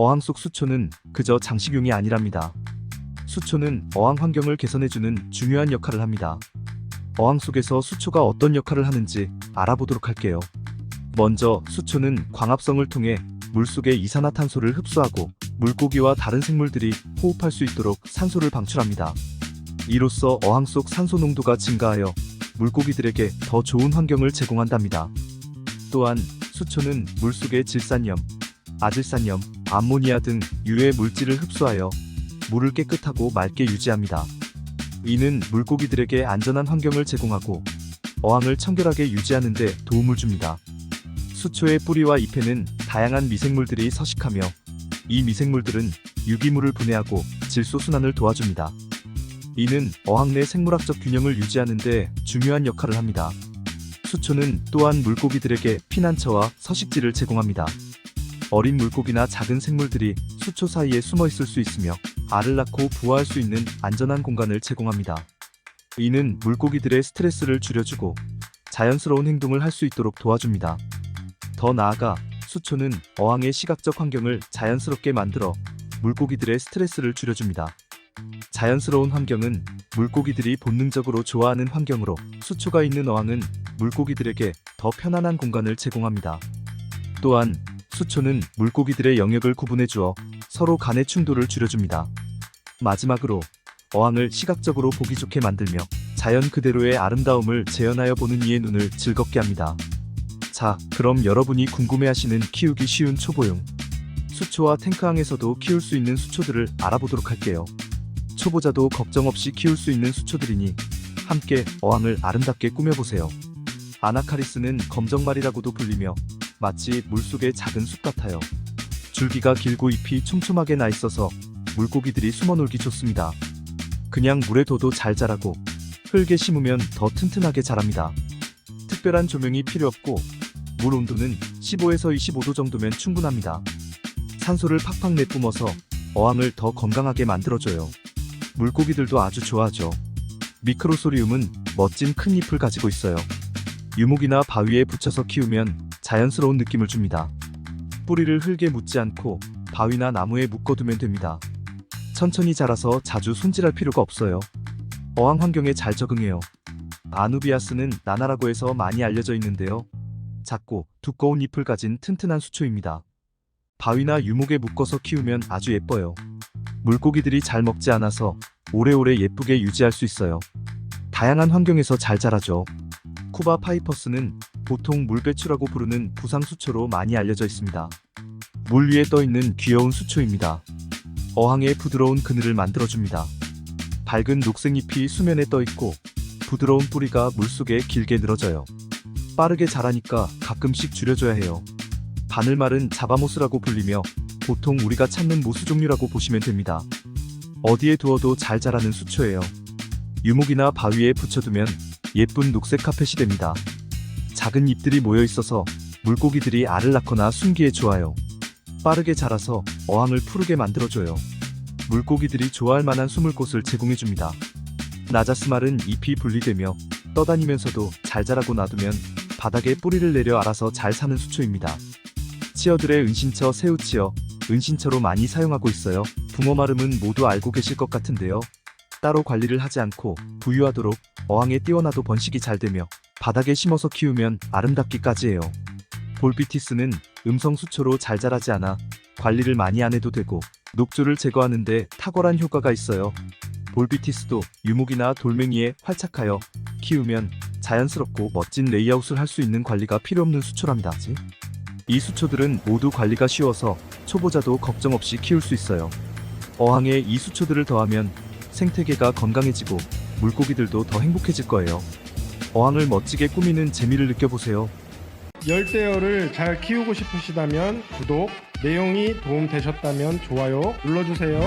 어항 속 수초는 그저 장식용이 아니랍니다. 수초는 어항 환경을 개선해주는 중요한 역할을 합니다. 어항 속에서 수초가 어떤 역할을 하는지 알아보도록 할게요. 먼저 수초는 광합성을 통해 물속의 이산화탄소를 흡수하고 물고기와 다른 생물들이 호흡할 수 있도록 산소를 방출합니다. 이로써 어항 속 산소 농도가 증가하여 물고기들에게 더 좋은 환경을 제공한답니다. 또한 수초는 물속의 질산염, 아질산염, 암모니아 등 유해 물질을 흡수하여 물을 깨끗하고 맑게 유지합니다. 이는 물고기들에게 안전한 환경을 제공하고 어항을 청결하게 유지하는 데 도움을 줍니다. 수초의 뿌리와 잎에는 다양한 미생물들이 서식하며 이 미생물들은 유기물을 분해하고 질소 순환을 도와줍니다. 이는 어항 내 생물학적 균형을 유지하는 데 중요한 역할을 합니다. 수초는 또한 물고기들에게 피난처와 서식지를 제공합니다. 어린 물고기나 작은 생물들이 수초 사이에 숨어 있을 수 있으며 알을 낳고 부화할 수 있는 안전한 공간을 제공합니다. 이는 물고기들의 스트레스를 줄여주고 자연스러운 행동을 할 수 있도록 도와줍니다. 더 나아가 수초는 어항의 시각적 환경을 자연스럽게 만들어 물고기들의 스트레스를 줄여줍니다. 자연스러운 환경은 물고기들이 본능적으로 좋아하는 환경으로 수초가 있는 어항은 물고기들에게 더 편안한 공간을 제공합니다. 또한 수초는 물고기들의 영역을 구분해 주어 서로 간의 충돌을 줄여줍니다. 마지막으로 어항을 시각적으로 보기 좋게 만들며 자연 그대로의 아름다움을 재현하여 보는 이의 눈을 즐겁게 합니다. 자, 그럼 여러분이 궁금해하시는 키우기 쉬운 초보용 수초와 탱크항에서도 키울 수 있는 수초들을 알아보도록 할게요. 초보자도 걱정 없이 키울 수 있는 수초들이니 함께 어항을 아름답게 꾸며보세요. 아나카리스는 검정말이라고도 불리며 마치 물속의 작은 숲 같아요. 줄기가 길고 잎이 촘촘하게 나 있어서 물고기들이 숨어 놀기 좋습니다. 그냥 물에 둬도 잘 자라고 흙에 심으면 더 튼튼하게 자랍니다. 특별한 조명이 필요 없고 물 온도는 15에서 25도 정도면 충분합니다. 산소를 팍팍 내뿜어서 어항을 더 건강하게 만들어줘요. 물고기들도 아주 좋아하죠. 미크로소리움은 멋진 큰 잎을 가지고 있어요. 유목이나 바위에 붙여서 키우면 자연스러운 느낌을 줍니다. 뿌리를 흙에 묻지 않고 바위나 나무에 묶어두면 됩니다. 천천히 자라서 자주 손질할 필요가 없어요. 어항 환경에 잘 적응해요. 아누비아스는 나나라고 해서 많이 알려져 있는데요. 작고 두꺼운 잎을 가진 튼튼한 수초입니다. 바위나 유목에 묶어서 키우면 아주 예뻐요. 물고기들이 잘 먹지 않아서 오래오래 예쁘게 유지할 수 있어요. 다양한 환경에서 잘 자라죠. 쿠바 파이퍼스는 보통 물배추라고 부르는 부상 수초로 많이 알려져 있습니다. 물 위에 떠 있는 귀여운 수초입니다. 어항에 부드러운 그늘을 만들어줍니다. 밝은 녹색 잎이 수면에 떠 있고 부드러운 뿌리가 물속에 길게 늘어져요. 빠르게 자라니까 가끔씩 줄여줘야 해요. 바늘말은 자바모스라고 불리며 보통 우리가 찾는 모수 종류라고 보시면 됩니다. 어디에 두어도 잘 자라는 수초예요. 유목이나 바위에 붙여두면 예쁜 녹색 카펫이 됩니다. 작은 잎들이 모여 있어서 물고기들이 알을 낳거나 숨기에 좋아요. 빠르게 자라서 어항을 푸르게 만들어줘요. 물고기들이 좋아할 만한 숨을 곳을 제공해줍니다. 나자스말은 잎이 분리되며 떠다니면서도 잘 자라고 놔두면 바닥에 뿌리를 내려 알아서 잘 사는 수초입니다. 치어들의 은신처 새우치어, 은신처로 많이 사용하고 있어요. 붕어 마름은 모두 알고 계실 것 같은데요. 따로 관리를 하지 않고 부유하도록 어항에 띄워놔도 번식이 잘 되며 바닥에 심어서 키우면 아름답기까지 해요. 볼비티스는 음성 수초로 잘 자라지 않아 관리를 많이 안 해도 되고 녹조를 제거하는데 탁월한 효과가 있어요. 볼비티스도 유목이나 돌멩이에 활착하여 키우면 자연스럽고 멋진 레이아웃을 할 수 있는 관리가 필요 없는 수초랍니다. 이 수초들은 모두 관리가 쉬워서 초보자도 걱정 없이 키울 수 있어요. 어항에 이 수초들을 더하면 생태계가 건강해지고 물고기들도 더 행복해질 거예요. 어항을 멋지게 꾸미는 재미를 느껴보세요. 열대어를 잘 키우고 싶으시다면 구독, 내용이 도움되셨다면 좋아요 눌러주세요.